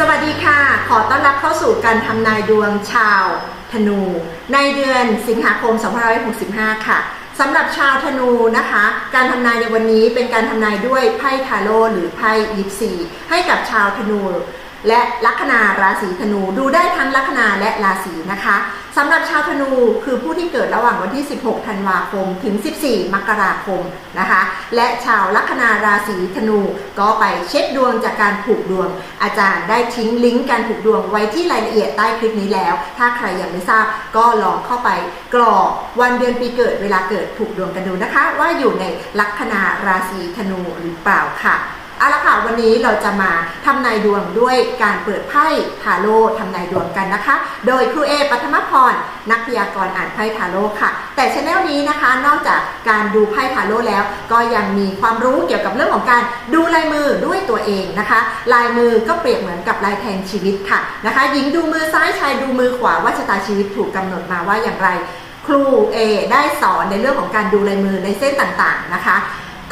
สวัสดีค่ะ ขอต้อนรับเข้าสู่การทำนายดวงชาวธนู ในเดือนสิงหาคม 2565 ค่ะสำหรับชาวธนูนะคะ การทำนายในวันนี้เป็นการทำนายด้วยไพ่ทาโร่หรือไพ่ยิปซีให้กับชาวธนู และลัคนาราศีธนูดูได้ทั้งลัคนาและราศีนะคะสำหรับชาวธนูคือผู้ที่เกิดระหว่างวันที่ 16 ธันวาคม ถึง 14 มกราคมนะคะ และชาวลัคนาราศีธนูก็ไปเช็คดวงจากการผูกดวง อาจารย์ได้ทิ้งลิงก์การผูกดวงไว้ที่รายละเอียดใต้คลิปนี้แล้ว ถ้าใครยังไม่ทราบก็ลองเข้าไปกรอกวันเดือนปีเกิดเวลาเกิดผูกดวงกันดูนะคะ ว่าอยู่ในลัคนาราศีธนูหรือเปล่าค่ะ เอาละค่ะวันนี้เราจะมาทำนายดวงด้วยการเปิดไพ่ทาโร่ทำนายดวงกันนะคะ โดยครูเอปัทมพรนักพยากรณ์อ่านไพ่ทาโร่ค่ะ แต่ช anel นี้นะคะ นอกจากการดูไพ่ทาโร่แล้ว ก็ยังมีความรู้เกี่ยวกับเรื่องของการดูลายมือด้วยตัวเองนะคะ ลายมือก็เปรียบเหมือนกับลายแทงชีวิตค่ะนะคะ หญิงดูมือซ้ายชายดูมือขวาว่าชะตาชีวิตถูกกำหนดมาว่าอย่างไร ครูเอได้สอนในเรื่องของการดูลายมือในเส้นต่างๆนะคะ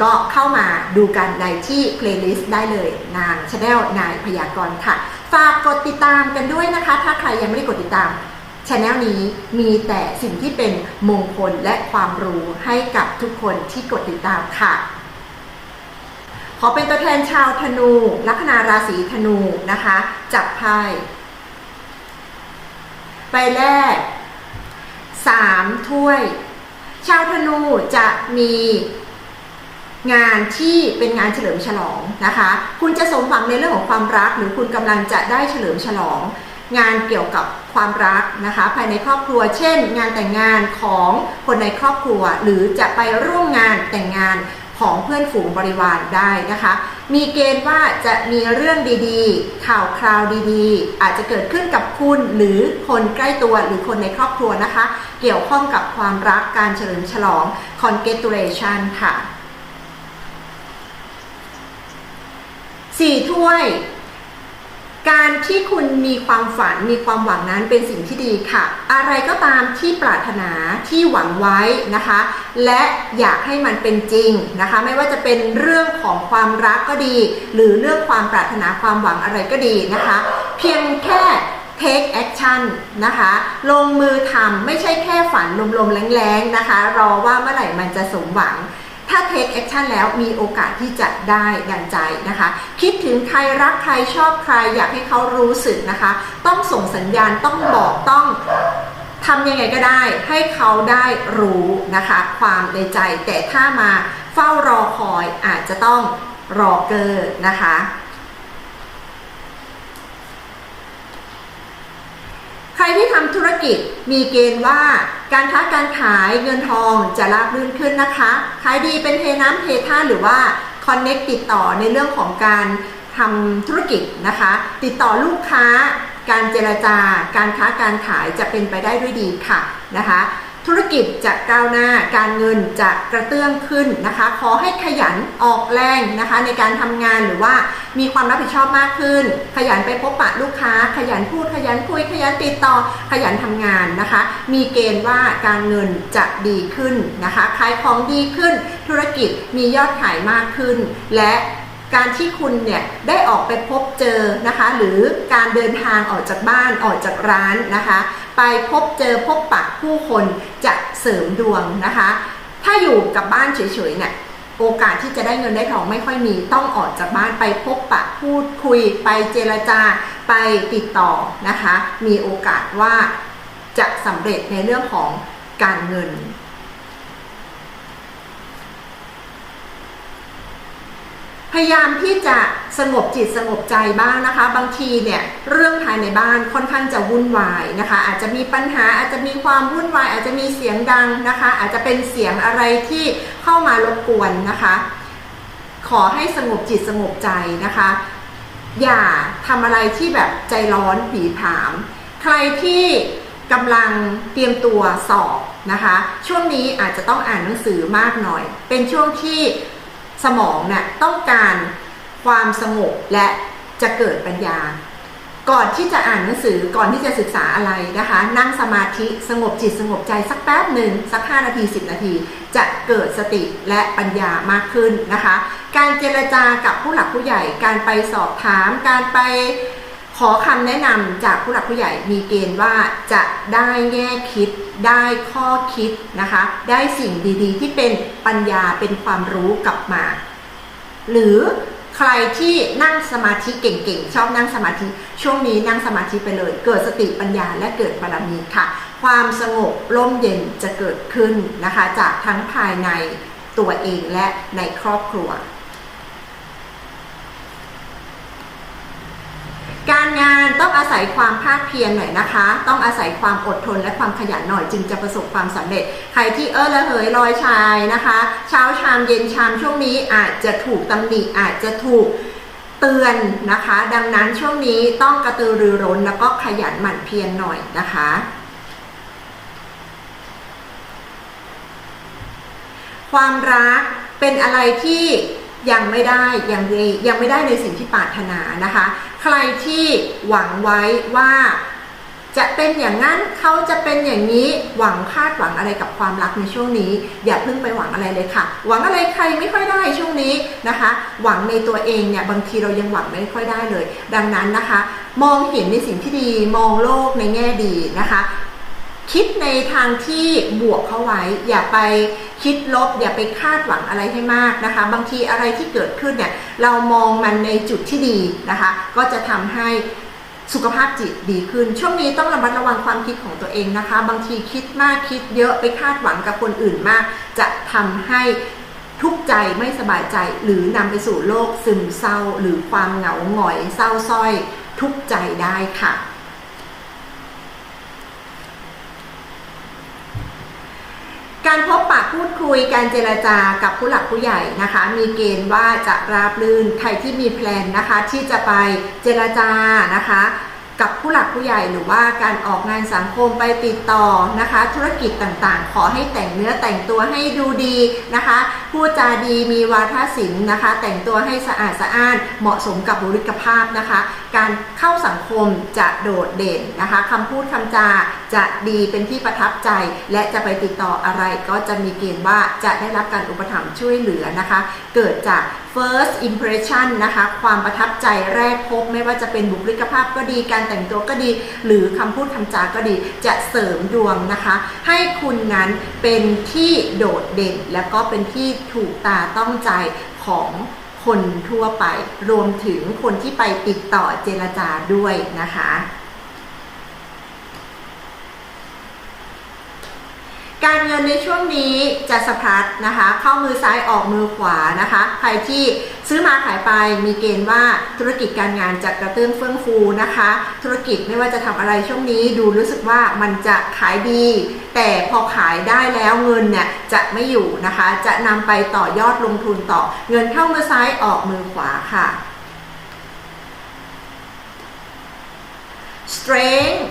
ก็เข้ามาดูกันในที่ playlist ได้เลยนางชาแนลนายพยากรณ์ค่ะ ฝากกดติดตามกันด้วยนะคะ ถ้าใครยังไม่ได้กดติดตามช anel นี้มีแต่สิ่งที่เป็นมงคลและความรู้ให้กับทุกคนที่กดติดตามค่ะ ขอเป็นตัวแทนชาวธนู ลัคนาราศีธนูนะคะ จับไพ่ใบแรกสามถ้วย ชาวธนูจะมี งานที่เป็นงานเฉลิมฉลองนะคะ คุณจะสมหวังในเรื่องของความรัก หรือคุณกำลังจะได้เฉลิมฉลอง งานเกี่ยวกับความรักนะคะ ภายในครอบครัว เช่น งานแต่งงานของคนในครอบครัว หรือจะไปร่วมงานแต่งงานของเพื่อนฝูงบริวารได้นะคะ มีเกณฑ์ว่าจะมีเรื่องดีๆ ข่าวคราวดีๆ อาจจะเกิดขึ้นกับคุณหรือคนใกล้ตัวหรือคนในครอบครัวนะคะ เกี่ยวข้องกับความรักการเฉลิมฉลอง congratulation ค่ะ สี่ถ้วย การที่คุณมีความฝันมีความหวังนั้นเป็นสิ่งที่ดีค่ะ อะไรก็ตามที่ปรารถนาที่หวังไว้นะคะ และอยากให้มันเป็นจริงนะคะ ไม่ว่าจะเป็นเรื่องของความรักก็ดี หรือเรื่องความปรารถนาความหวังอะไรก็ดีนะคะ เพียงแค่ take action นะคะ ลงมือทำไม่ใช่แค่ฝันลมๆแรงๆนะคะ รอว่าเมื่อไหร่มันจะสมหวัง ถ้าเทคแอคชั่นแล้วมีโอกาสที่จะได้ดังใจนะคะ คิดถึงใครรักใครชอบใครอยากให้เขารู้สึกนะคะ ต้องส่งสัญญาณต้องบอกต้องทำยังไงก็ได้ให้เขาได้รู้นะคะ ความในใจแต่ถ้ามาเฝ้ารอคอยอาจจะต้องรอเกอร์นะคะ ใค รที่ทำธุรกิจมีเกณฑ์ว่าการค้าการขายเงินทองจะราบรื่นขึ้นนะคะ ขายดีเป็นเทน้ำเทท่าหรือว่าคอนเน็กติดต่อในเรื่องของการทำธุรกิจนะคะ ติดต่อลูกค้า การเจรจาการค้าการขายจะเป็นไปได้ด้วยดีค่ะนะคะ ธุรกิจจะก้าวหน้าการเงินจะกระเตื้องขึ้นนะคะ ขอให้ขยันออกแรงนะคะ ในการทำงานหรือว่ามีความรับผิดชอบมากขึ้น ขยันไปพบปะลูกค้า ขยันพูดขยันคุยขยันติดต่อขยันทำงานนะคะ มีเกณฑ์ว่าการเงินจะดีขึ้นนะคะขายของดีขึ้น ธุรกิจมียอดขายมากขึ้น และ การที่คุณเนี่ยได้ออกไปพบเจอนะคะ หรือการเดินทางออกจากบ้านออกจากร้านนะคะ ไปพบเจอพบปะผู้คนจะเสริมดวงนะคะ ถ้าอยู่กับบ้านเฉยๆเนี่ยโอกาสที่จะได้เงินได้ทองไม่ค่อยมีต้องออกจากบ้านไปพบปะพูดคุย ไปเจรจา ไปติดต่อนะคะ มีโอกาสว่าจะสำเร็จในเรื่องของการเงิน พยายามที่จะสงบจิตสงบใจบ้างนะคะ บางทีเนี่ยเรื่องภายในบ้านค่อนข้างจะวุ่นวายนะคะ อาจจะมีปัญหาอาจจะมีความวุ่นวาย อาจจะมีเสียงดังนะคะ อาจจะเป็นเสียงอะไรที่เข้ามารบกวนนะคะ ขอให้สงบจิตสงบใจนะคะ อย่าทำอะไรที่แบบใจร้อนผีผาม ใครที่กำลังเตรียมตัวสอบนะคะ ช่วงนี้อาจจะต้องอ่านหนังสือมากหน่อย เป็นช่วงที่ สมองเนี่ยต้องการความสงบและจะเกิดปัญญา ก่อนที่จะอ่านหนังสือก่อนที่จะศึกษาอะไรนะคะ นั่งสมาธิสงบจิตสงบใจสักแป๊บหนึ่งสัก 5 นาที 10 นาที จะเกิดสติและปัญญามากขึ้นนะคะ การเจรจากับผู้หลักผู้ใหญ่ การไปสอบถาม การไป ขอคำแนะนำจากผู้หลักผู้ใหญ่มีเกณฑ์ว่าจะได้แง่คิด ได้ข้อคิดนะคะ ได้สิ่งดีๆ ที่เป็นปัญญาเป็นความรู้กลับมา หรือใครที่นั่งสมาธิเก่งๆ ชอบนั่งสมาธิ ช่วงนี้นั่งสมาธิไปเลย เกิดสติปัญญาและเกิดบารมีค่ะ ความสงบร่มเย็นจะเกิดขึ้นนะคะ จากทั้งภายในตัวเองและในครอบครัว การงานต้องอาศัยความภาคเพียรหน่อยนะคะ ต้องอาศัยความอดทนและความขยันหน่อยจึงจะประสบความสำเร็จ ใครที่เออละเหยลอยชายนะคะ เช้าชามเย็นชามช่วงนี้อาจจะถูกตำหนิอาจจะถูกเตือนนะคะ ดังนั้นช่วงนี้ต้องกระตือรือร้นแล้วก็ขยันหมั่นเพียรหน่อยนะคะความรักเป็นอะไรที่ ยังไม่ได้ยังยังไม่ได้ในสิ่งที่ปรารถนานะคะ ใครที่หวังไว้ว่าจะเป็นอย่างนั้นเขาจะเป็นอย่างนี้หวังคาดหวังอะไรกับความรักในช่วงนี้ อย่าเพิ่งไปหวังอะไรเลยค่ะ หวังอะไรใครไม่ค่อยได้ช่วงนี้นะคะ หวังในตัวเองเนี่ยบางทีเรายังหวังไม่ค่อยได้เลย ดังนั้นนะคะ มองเห็นในสิ่งที่ดีมองโลกในแง่ดีนะคะ คิดในทางที่บวกเข้าไว้ อย่าไปคิดลบ อย่าไปคาดหวังอะไรให้มากนะคะ บางทีอะไรที่เกิดขึ้นเนี่ยเรามองมันในจุดที่ดีนะคะ ก็จะทำให้สุขภาพจิตดีขึ้น ช่วงนี้ต้องระมัดระวังความคิดของตัวเองนะคะ บางทีคิดมากคิดเยอะไปคาดหวังกับคนอื่นมาก จะทำให้ทุกข์ใจไม่สบายใจ หรือนำไปสู่โรคซึมเศร้า หรือความเหงาหงอยเศร้าส้อย ทุกข์ใจได้ค่ะ การพบปะพูดคุยการเจรจากับผู้หลักผู้ใหญ่นะคะ มีเกณฑ์ว่าจะราบรื่นใครที่มีแพลนนะคะ ที่จะไปเจรจานะคะ กับผู้หลักผู้ใหญ่หรือว่าการออกงานสังคมไปติดต่อนะคะ ธุรกิจต่างๆ ขอให้แต่งเนื้อแต่งตัวให้ดูดีนะคะพูดจาดีมีวาทศิลป์นะคะ แต่งตัวให้สะอาดสะอ้านเหมาะสมกับบุคลิกภาพนะคะ การเข้าสังคมจะโดดเด่นนะคะคำพูดคำจาจะดีเป็นที่ประทับใจ และจะไปติดต่ออะไรก็จะมีเกณฑ์ว่าจะได้รับการอุปถัมภ์ช่วยเหลือนะคะ เกิดจาก first impression นะคะ ความประทับใจแรกพบไม่ว่าจะเป็นบุคลิกภาพก็ดี การแต่งตัวก็ดี หรือคำพูดคำจาก็ดี จะเสริมดวงนะคะ ให้คุณนั้นเป็นที่โดดเด่น แล้วก็เป็นที่ถูกตาต้องใจของคนทั่วไป รวมถึงคนที่ไปติดต่อเจรจาด้วยนะคะ การเงินในช่วงนี้จะสะพัดนะคะ เข้ามือซ้ายออกมือขวานะคะ ใครที่ซื้อมาขายไปมีเกณฑ์ว่าธุรกิจการงานจะกระเตื้องเฟื่องฟูนะคะ ธุรกิจไม่ว่าจะทำอะไรช่วงนี้ดูรู้สึกว่ามันจะขายดี แต่พอขายได้แล้วเงินเนี่ยจะไม่อยู่นะคะ จะนำไปต่อยอดลงทุนต่อ เงินเข้ามือซ้ายออกมือขวาค่ะ strength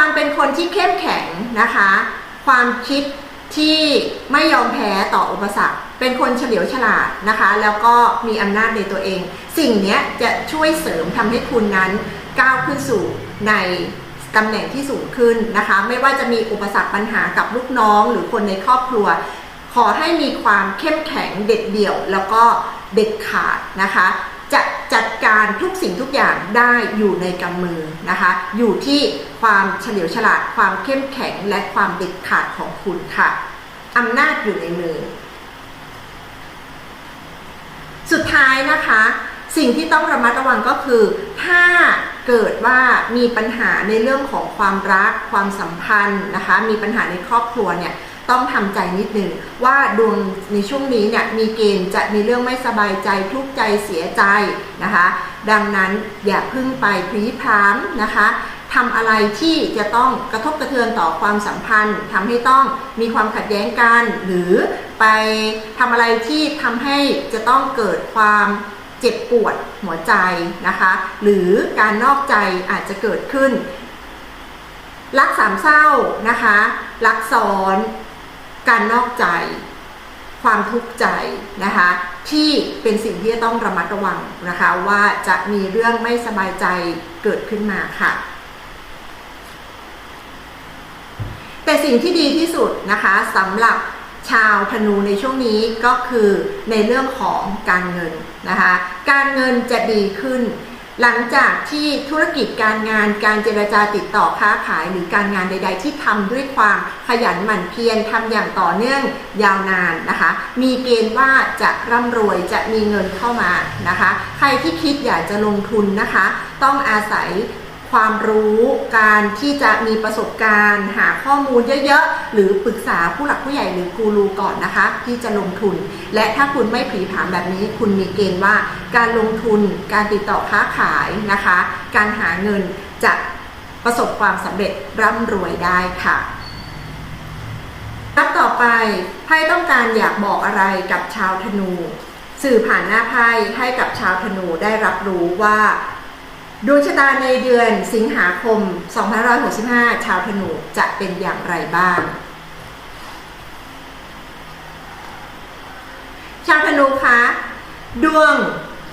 ความเป็นคนที่เข้มแข็งนะคะ ความคิดที่ไม่ยอมแพ้ต่ออุปสรรค เป็นคนเฉลียวฉลาดนะคะ แล้วก็มีอำนาจในตัวเอง สิ่งนี้จะช่วยเสริมทำให้คุณนั้นก้าวขึ้นสู่ในตำแหน่งที่สูงขึ้นนะคะ ไม่ว่าจะมีอุปสรรคปัญหากับลูกน้องหรือคนในครอบครัว ขอให้มีความเข้มแข็งเด็ดเดี่ยว แล้วก็เด็ดขาดนะคะ จะจัดการทุกสิ่งทุกอย่างได้อยู่ในกำมือนะคะ อยู่ที่ความเฉลียวฉลาด ความเข้มแข็งและความเด็ดขาดของคุณค่ะอำนาจอยู่ในมือ สุดท้ายนะคะ สิ่งที่ต้องระมัดระวังก็คือ ถ้าเกิดว่ามีปัญหาในเรื่องของความรัก ความสัมพันธ์นะคะ มีปัญหาในครอบครัวเนี่ย ต้องทำใจนิดหนึ่งว่าดวงในช่วงนี้เนี่ยมีเกณฑ์จะมีเรื่องไม่สบายใจทุกข์ใจเสียใจนะคะ ดังนั้นอย่าพึ่งไปพลีพรามนะคะทำอะไรที่จะต้องกระทบกระเทือนต่อความสัมพันธ์ทำให้ต้องมีความขัดแย้งกัน หรือไปทำอะไรที่ทำให้จะต้องเกิดความเจ็บปวดหัวใจนะคะ หรือการนอกใจอาจจะเกิดขึ้นรักสามเศร้านะคะ รักซ้อน การนอกใจ ความทุกข์ใจนะคะ ที่เป็นสิ่งที่จะต้องระมัดระวังนะคะ ว่าจะมีเรื่องไม่สบายใจเกิดขึ้นมาค่ะ แต่สิ่งที่ดีที่สุดนะคะสำหรับชาวธนูในช่วงนี้ก็คือในเรื่องของการเงินนะคะ การเงินจะดีขึ้น หลังจากที่ธุรกิจการงานการเจรจาติดต่อค้าขายหรือการงานใด ๆ ที่ทำด้วยความขยันหมั่นเพียรทำอย่างต่อเนื่องยาวนานนะคะ มีเกณฑ์ว่าจะร่ำรวยจะมีเงินเข้ามานะคะ ใครที่คิดอยากจะลงทุนนะคะ ต้องอาศัย ความรู้การที่จะมีประสบการณ์ หาข้อมูลเยอะๆ หรือปรึกษาผู้หลักผู้ใหญ่หรือกูรูก่อนนะคะ ที่จะลงทุน และถ้าคุณไม่ผีผามแบบนี้ คุณมีเกณฑ์ว่า การลงทุนการติดต่อค้าขายนะคะ การหาเงินจะประสบความสำเร็จร่ำรวยได้ค่ะนับต่อไปไพ่ต้องการอยากบอกอะไรกับชาวธนู สื่อผ่านหน้าไพ่ให้กับชาวธนูได้รับรู้ว่า ดวงชะตาในเดือนสิงหาคม 2565 ชาวธนูจะเป็นอย่างไรบ้าง ชาวธนูคะดวง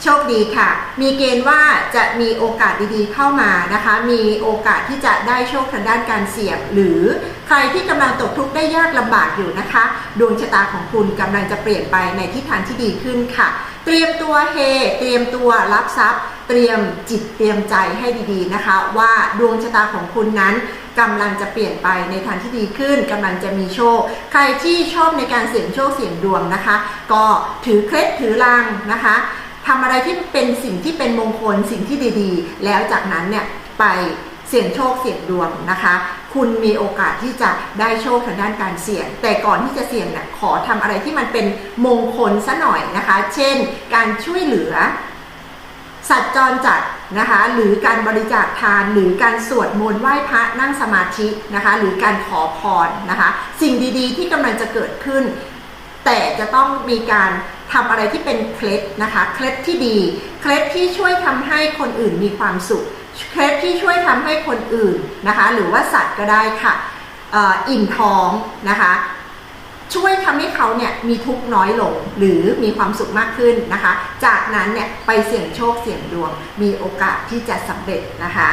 โชคดีค่ะ มีเกณฑ์ว่าจะมีโอกาสดีๆเข้ามานะคะ มีโอกาสที่จะได้โชคทางด้านการเสี่ยง หรือใครที่กำลังตกทุกข์ได้ยากลำบากอยู่นะคะ ดวงชะตาของคุณกำลังจะเปลี่ยนไปในทิศทางที่ดีขึ้นค่ะ เตรียมตัวเฮ เตรียมตัวรับทรัพย์ เตรียมจิตเตรียมใจให้ดีๆนะคะ ว่าดวงชะตาของคุณนั้นกำลังจะเปลี่ยนไปในทางที่ดีขึ้นกำลังจะมีโชค ใครที่ชอบในการเสี่ยงโชคเสี่ยงดวงนะคะ ก็ถือเคล็ดถือลังนะคะทำอะไรที่เป็นสิ่งที่เป็นมงคลสิ่งที่ดีๆ แล้วจากนั้นเนี่ยไปเสี่ยงโชคเสี่ยงดวงนะคะ คุณมีโอกาสที่จะได้โชคทางด้านการเสี่ยง แต่ก่อนที่จะเสี่ยงเนี่ยขอทำอะไรที่มันเป็นมงคลซะหน่อยนะคะ เช่น การช่วยเหลือ สัตว์จรจัดนะคะหรือการบริจาคทานหรือการสวดมนต์ไหว้พระนั่งสมาธินะคะหรือการขอพรนะคะสิ่งดีๆ ที่กำลังจะเกิดขึ้น แต่จะต้องมีการทำอะไรที่เป็นเคล็ดนะคะเคล็ดที่ดีเคล็ดที่ช่วยทำให้คนอื่นมีความสุขเคล็ดที่ช่วยทำให้คนอื่นนะคะหรือว่าสัตว์ก็ได้ค่ะอ,อ,อิ่มท้องนะคะ ช่วยทำให้เขาเนี่ยมีทุกข์น้อยลงหรือมีความสุขมากขึ้นนะคะ จากนั้นเนี่ยไปเสี่ยงโชคเสี่ยงดวง มีโอกาสที่จะสำเร็จนะคะ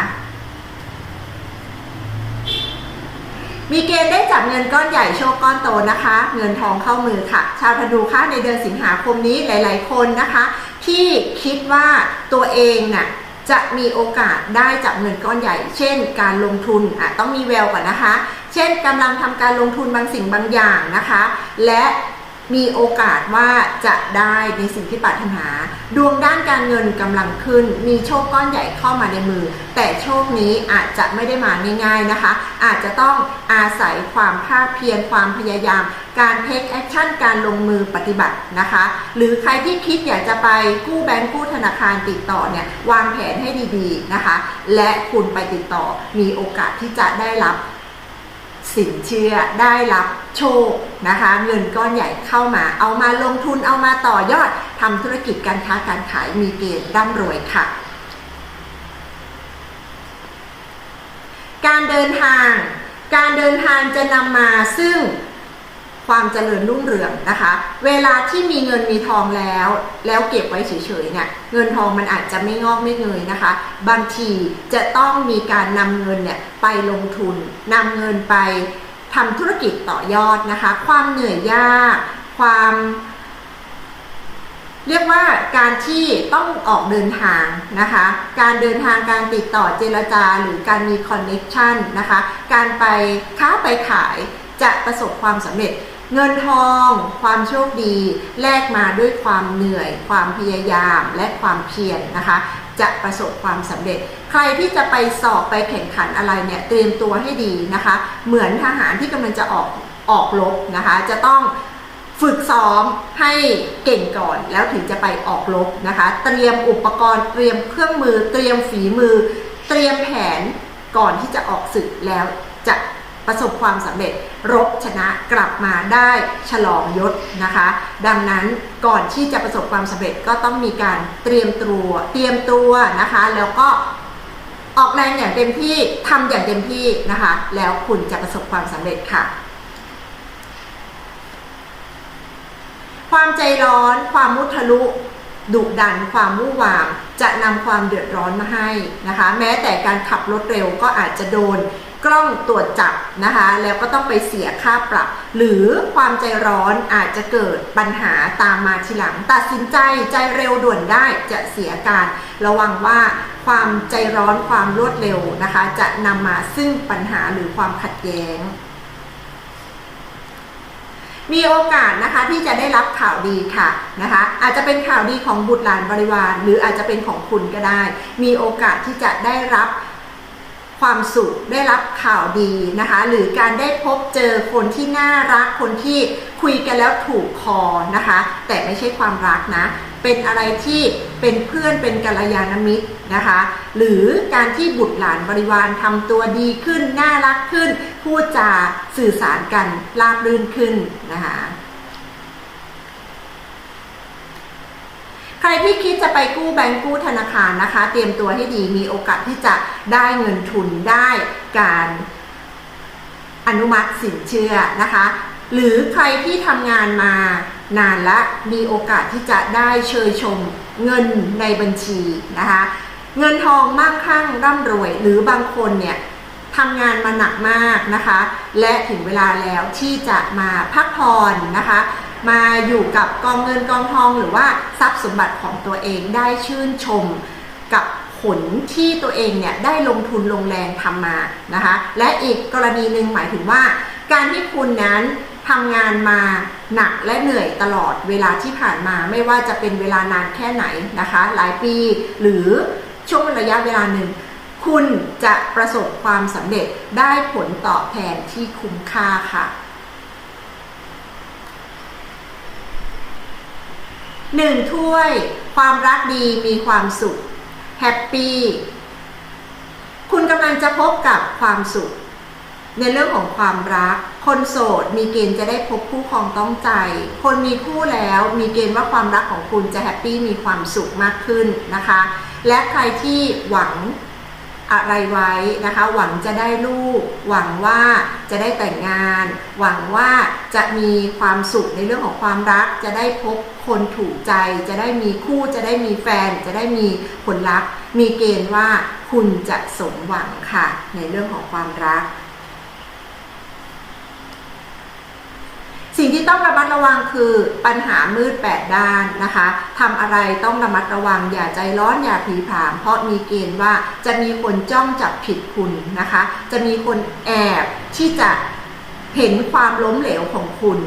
มีเกณฑ์ได้จับเงินก้อนใหญ่โชคก้อนโตนะคะ เงินทองเข้ามือค่ะ ชาวธนูคะในเดือนสิงหาคมนี้หลาย ๆ คนนะคะ ที่คิดว่าตัวเองน่ะ จะมีโอกาสได้จับเงินก้อนใหญ่ เช่น การลงทุนอะต้องมีแววก่อนนะคะ เช่นกำลังทำการลงทุนบางสิ่งบางอย่างนะคะ และ มีโอกาสว่าจะได้ในสิ่งที่ปรารถนา ดวงด้านการเงินกำลังขึ้น มีโชคก้อนใหญ่เข้ามาในมือ แต่โชคนี้อาจจะไม่ได้มาง่ายๆนะคะ อาจจะต้องอาศัยความภาคเพียรความพยายาม การเทคแอคชั่นการลงมือปฏิบัตินะคะ หรือใครที่คิดอยากจะไปกู้แบงก์กู้ธนาคารติดต่อเนี่ยวางแผนให้ดีๆนะคะ และคุณไปติดต่อมีโอกาสที่จะได้รับ สินเชื่อได้รับโชคนะคะ เงินก้อนใหญ่เข้ามาเอามาลงทุนเอามาต่อยอดทำธุรกิจการค้าการขายมีเกณฑ์ร่ำรวยค่ะ การเดินทาง การเดินทางจะนำมาซึ่ง ความเจริญรุ่งเรืองนะคะ เวลาที่มีเงินมีทองแล้ว แล้วเก็บไว้เฉยๆเนี่ยเงินทองมันอาจจะไม่งอกไม่เงยนะคะ บางทีจะต้องมีการนำเงินเนี่ยไปลงทุนนำเงินไปทำธุรกิจต่อยอดนะคะ ความเหนื่อยยาก ความเรียกว่าการที่ต้องออกเดินทางนะคะ การเดินทางการติดต่อเจรจาหรือการมีคอนเน็ชันนะคะ การไปค้าไปขายจะประสบความสำเร็จ เงินทองความโชคดี แลกมาด้วยความเหนื่อย ความพยายามและความเพียรนะคะ จะประสบความสำเร็จ ใครที่จะไปสอบไปแข่งขันอะไรเนี่ยเตรียมตัวให้ดีนะคะ เหมือนทหารที่กำลังจะออกออกรบนะคะ จะต้องฝึกซ้อมให้เก่งก่อนแล้วถึงจะไปออกรบนะคะ เตรียมอุปกรณ์เตรียมเครื่องมือ เตรียมฝีมือ เตรียมแผนก่อนที่จะออกศึกแล้วจะ ประสบความสำเร็จรบชนะกลับมาได้ฉลองยศนะคะ ดังนั้นก่อนที่จะประสบความสำเร็จก็ต้องมีการเตรียมตัวเตรียมตัวนะคะ แล้วก็ออกแรงอย่างเต็มที่ทำอย่างเต็มที่นะคะ แล้วคุณจะประสบความสำเร็จค่ะความใจร้อน ความมุทะลุดุดัน ความวุ่นวาม จะนำความเดือดร้อนมาให้นะคะ แม้แต่การขับรถเร็วก็อาจจะโดน กล้องตรวจจับนะคะ แล้วก็ต้องไปเสียค่าปรับ หรือความใจร้อนอาจจะเกิดปัญหาตามมาทีหลัง ตัดสินใจใจเร็วด่วนได้จะเสียการระวังว่าความใจร้อนความรวดเร็วนะคะ จะนำมาซึ่งปัญหาหรือความขัดแย้งมีโอกาสนะคะที่จะได้รับข่าวดีค่ะนะคะอาจจะเป็นข่าวดีของบุตรหลานบริวาร หรืออาจจะเป็นของคุณก็ได้ มีโอกาสที่จะได้รับ ความสุขได้รับข่าวดีนะคะ หรือการได้พบเจอคนที่น่ารักคนที่คุยกันแล้วถูกคอนะคะ แต่ไม่ใช่ความรักนะ เป็นอะไรที่เป็นเพื่อนเป็นกัลยาณมิตรนะคะ หรือการที่บุตรหลานบริวารทำตัวดีขึ้น น่ารักขึ้น พูดจาสื่อสารกันราบรื่นขึ้นนะคะ ใครที่คิดจะไปกู้แบงก์กู้ธนาคารนะคะ เตรียมตัวให้ดีมีโอกาสที่จะได้เงินทุนได้การอนุมัติสินเชื่อนะคะ หรือใครที่ทำงานมานานและมีโอกาสที่จะได้เชยชมเงินในบัญชีนะคะ เงินทองมั่งคั่งร่ำรวย หรือบางคนเนี่ยทำงานมาหนักมากนะคะ และถึงเวลาแล้วที่จะมาพักผ่อนนะคะ มาอยู่กับกองเงินกองทองหรือว่าทรัพย์สมบัติของตัวเองได้ชื่นชมกับผลที่ตัวเองเนี่ยได้ลงทุนลงแรงทำมานะคะ และอีกกรณีหนึ่งหมายถึงว่า การที่คุณนั้นทำงานมาหนักและเหนื่อยตลอดเวลาที่ผ่านมาไม่ว่าจะเป็นเวลานานแค่ไหนนะคะ หลายปีหรือช่วงระยะเวลาหนึ่ง คุณจะประสบความสำเร็จได้ผลตอบแทนที่คุ้มค่าค่ะ หนึ่งถ้วย ความรักดีมีความสุขแฮปปี้คุณกำลังจะพบกับความสุข ในเรื่องของความรัก คนโสดมีเกณฑ์จะได้พบคู่ครองต้องใจ คนมีคู่แล้วมีเกณฑ์ว่าความรักของคุณจะแฮปปี้มีความสุขมากขึ้นนะคะ และใครที่หวัง อะไรไว้นะคะ หวังจะได้ลูก หวังว่าจะได้แต่งงาน หวังว่าจะมีความสุขในเรื่องของความรัก จะได้พบคนถูกใจ จะได้มีคู่จะได้มีแฟน จะได้มีผลลัพธ์มีเกณฑ์ว่าคุณจะสมหวังค่ะ ในเรื่องของความรัก สิ่งที่ต้องระมัดระวังคือปัญหามืดแปดด้านนะคะทำอะไรต้องระมัดระวังอย่าใจร้อนอย่าผีผาม เพราะมีเกณฑ์ว่าจะมีคนจ้องจับผิดคุณนะคะ จะมีคนแอบที่จะเห็นความล้มเหลวของคุณ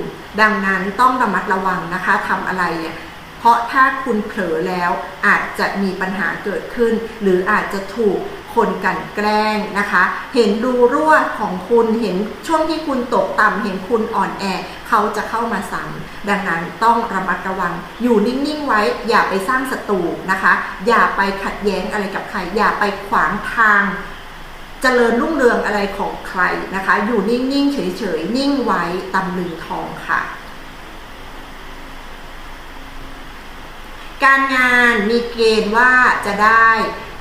ดังนั้นต้องระมัดระวังนะคะทำอะไรเนี่ย เพราะถ้าคุณเผลอแล้วอาจจะมีปัญหาเกิดขึ้น หรืออาจจะถูกคนกั่นแกล้งนะคะ เห็นรูรั่วของคุณเห็นช่วงที่คุณตกต่ำเห็นคุณอ่อนแอ เขาจะเข้ามาสั่งดังนั้นต้องระมัดระวัง อยู่นิ่งๆไว้ อย่าไปสร้างศัตรูนะคะ อย่าไปขัดแย้งอะไรกับใคร อย่าไปขวางทางเจริญรุ่งเรืองอะไรของใครนะคะ อยู่นิ่ง ๆ เฉย ๆ นิ่งไว้ตำลึงทองค่ะ การงานมีเกณฑ์ว่าจะได้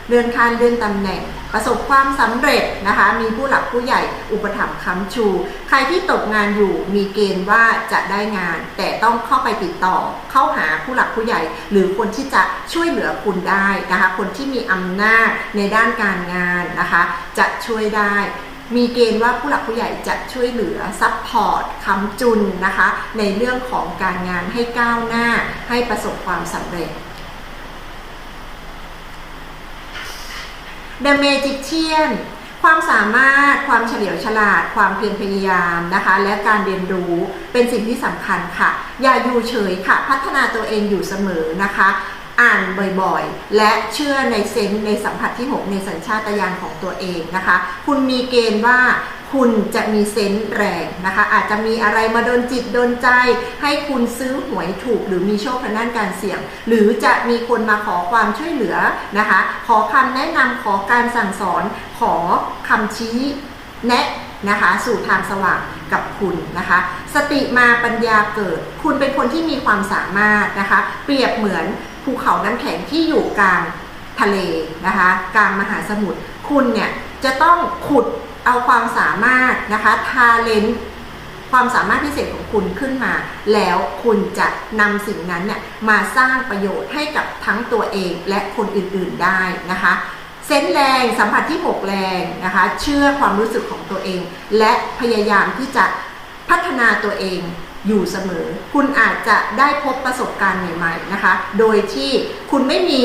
เลื่อนขั้นเลื่อนตำแหน่ง ประสบความสำเร็จนะคะ มีผู้หลักผู้ใหญ่อุปถัมภ์ค้ำชู ใครที่ตกงานอยู่มีเกณฑ์ว่าจะได้งาน แต่ต้องเข้าไปติดต่อ เข้าหาผู้หลักผู้ใหญ่ หรือคนที่จะช่วยเหลือคุณได้นะคะ คนที่มีอำนาจในด้านการงานนะคะ จะช่วยได้ มีเกณฑ์ว่าผู้หลักผู้ใหญ่จะช่วยเหลือซัพพอร์ตค้ำจุนนะคะ ในเรื่องของการงานให้ก้าวหน้าให้ประสบความสำเร็จ The Magician ความสามารถ ความเฉลียวฉลาด ความเพียรพยายามนะคะ และการเรียนรู้เป็นสิ่งที่สำคัญค่ะ อย่าอยู่เฉยค่ะ พัฒนาตัวเองอยู่เสมอนะคะ อ่านบ่อยๆ และเชื่อในเซนในสัมผัสที่ 6 ในสัญชาตญาณของตัวเองนะคะ คุณมีเกณฑ์ว่าคุณจะมีเซนส์แรงนะคะ อาจจะมีอะไรมาโดนจิตโดนใจ ให้คุณซื้อหวยถูก หรือมีโชคทางด้านการเสี่ยง หรือจะมีคนมาขอความช่วยเหลือนะคะ ขอคำแนะนำขอการสั่งสอน ขอคำชี้แนะนะคะสู่ทางสว่างกับคุณนะคะ สติมาปัญญาเกิด คุณเป็นคนที่มีความสามารถนะคะ เปรียบเหมือน ภูเขาน้ำแข็งที่อยู่กลางทะเลนะคะกลางมหาสมุทรคุณเนี่ยจะต้องขุดเอาความสามารถนะคะทาเลนความสามารถพิเศษของคุณขึ้นมา แล้วคุณจะนำสิ่งนั้นเนี่ยมาสร้างประโยชน์ให้กับทั้งตัวเองและคนอื่นๆได้นะคะเซนแรงสัมผัสที่6แรงนะคะ เชื่อความรู้สึกของตัวเอง และพยายามที่จะพัฒนาตัวเอง อยู่เสมอ คุณอาจจะได้พบประสบการณ์ใหม่ๆนะคะ โดยที่คุณไม่มี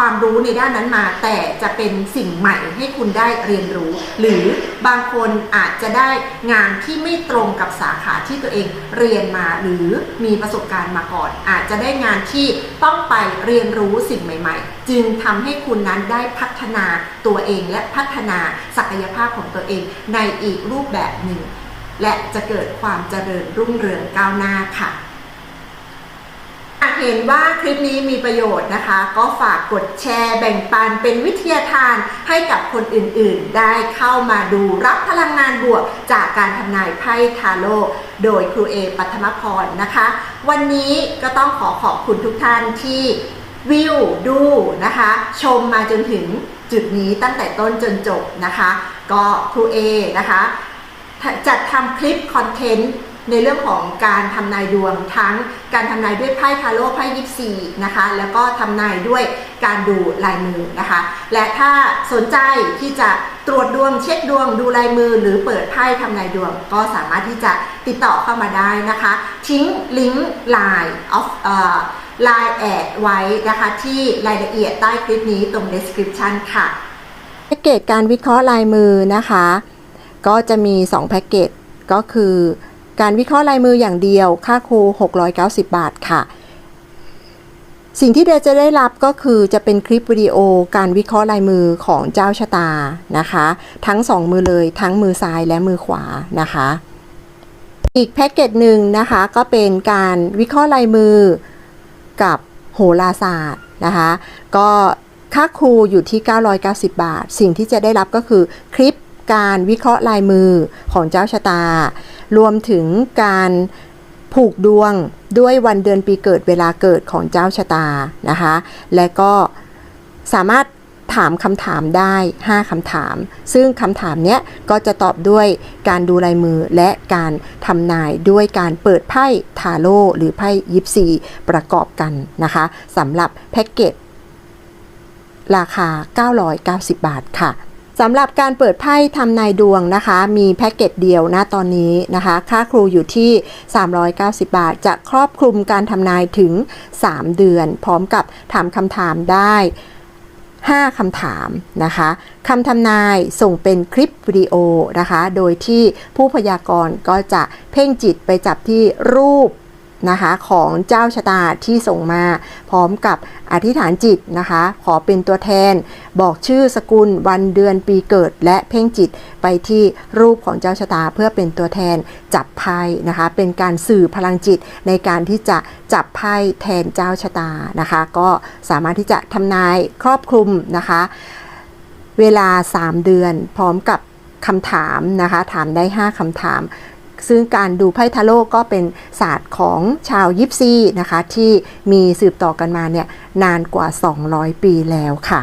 ความรู้ในด้านนั้นมา แต่จะเป็นสิ่งใหม่ให้คุณได้เรียนรู้ หรือบางคนอาจจะได้งานที่ไม่ตรงกับสาขาที่ตัวเองเรียนมา หรือมีประสบการณ์มาก่อน อาจจะได้งานที่ต้องไปเรียนรู้สิ่งใหม่ ๆ จึงทำให้คุณนั้นได้พัฒนาตัวเองและพัฒนาศักยภาพของตัวเองในอีกรูปแบบหนึ่ง และจะเกิดความเจริญรุ่งเรืองก้าวหน้าค่ะากเห็นว่าคลิปนี้มีประโยชน์นะคะ ก็ฝากกดแชร์แบ่งปันเป็นวิทยาทานให้กับคนอื่นๆ ได้เข้ามาดูรับพลังงานบวกจากการทำนายไพ่ทาโร่โดยครูเอปัทมพรนะคะ วันนี้ก็ต้องขอขอบคุณทุกท่านที่วิวดูนะคะ ชมมาจนถึงจุดนี้ตั้งแต่ต้นจนจบนะคะ ก็ครูเอนะคะ จัดทำคลิปคอนเทนต์ในเรื่องของการทำนายดวงทั้งการทำนายด้วยไพ่ทาโร่ไพ่ยิปซีนะคะแล้วก็ทำนายด้วยการดูลายมือนะคะ และถ้าสนใจที่จะตรวจดวงเช็คดวงดูลายมือ หรือเปิดไพ่ทำนายดวง ก็สามารถที่จะติดต่อเข้ามาได้นะคะ ทิ้งลิงก์ไลน์ออฟเอ่อไลน์แอดไว้นะคะที่รายละเอียดใต้คลิปนี้ตรง description ค่ะเกจการวิเคราะห์ลายมือนะคะ ก็จะมี 2 แพ็กเกจก็คือ การวิเคราะห์ลายมืออย่างเดียว ค่าครู 690 บาทค่ะ สิ่งที่เดยจะได้รับก็คือจะเป็นคลิปวิดีโอการวิเคราะห์ลายมือของเจ้าชะตานะคะ ทั้ง 2 มือเลยทั้งมือซ้ายและมือขวานะคะ อีกแพ็กเกจหนึ่งนะคะก็เป็นการวิเคราะห์ลายมือกับโหราศาสตร์นะคะ ก็ค่าครูอยู่ที่ 990 บาท สิ่งที่จะได้รับก็คือคลิป การวิเคราะห์ลายมือของเจ้าชะตา รวมถึงการผูกดวงด้วยวันเดือนปีเกิดเวลาเกิดของเจ้าชะตานะคะ และก็สามารถถามคำถามได้ 5คำถาม ซึ่งคำถามเนี้ยก็จะตอบด้วยการดูลายมือและการทำนายด้วยการเปิดไพ่ทาโร่หรือไพ่ยิปซีประกอบกันนะคะสำหรับแพ็กเกจราคา 990 บาทค่ะ สำหรับการเปิดไพ่ทำนายดวงนะคะ มีแพ็กเกจเดียวนะตอนนี้นะคะ ค่าครูอยู่ที่ 390 บาท จะครอบคลุมการทำนายถึง 3 เดือน พร้อมกับถามคำถามได้ 5คำถามนะคะคำทำนายส่งเป็นคลิปวิดีโอนะคะ โดยที่ผู้พยากรณ์ก็จะเพ่งจิตไปจับที่รูป นะคะของเจ้าชะตาที่ส่งมา พร้อมกับอธิษฐานจิตนะคะ ขอเป็นตัวแทน บอกชื่อสกุลวันเดือนปีเกิด และเพ่งจิตไปที่รูปของเจ้าชะตาเพื่อเป็นตัวแทนจับไพ่นะคะ เป็นการสื่อพลังจิตในการที่จะจับไพ่แทนเจ้าชะตานะคะ ก็สามารถที่จะทำนายครอบคลุมนะคะ เวลา 3 เดือนพร้อมกับคำถามนะคะ ถามได้ 5 คำถาม ซึ่งการดูไพ่ทาโร่ก็เป็นศาสตร์ของชาวยิปซีนะคะ ที่มีสืบต่อกันมาเนี่ยนานกว่า 200 ปีแล้วค่ะ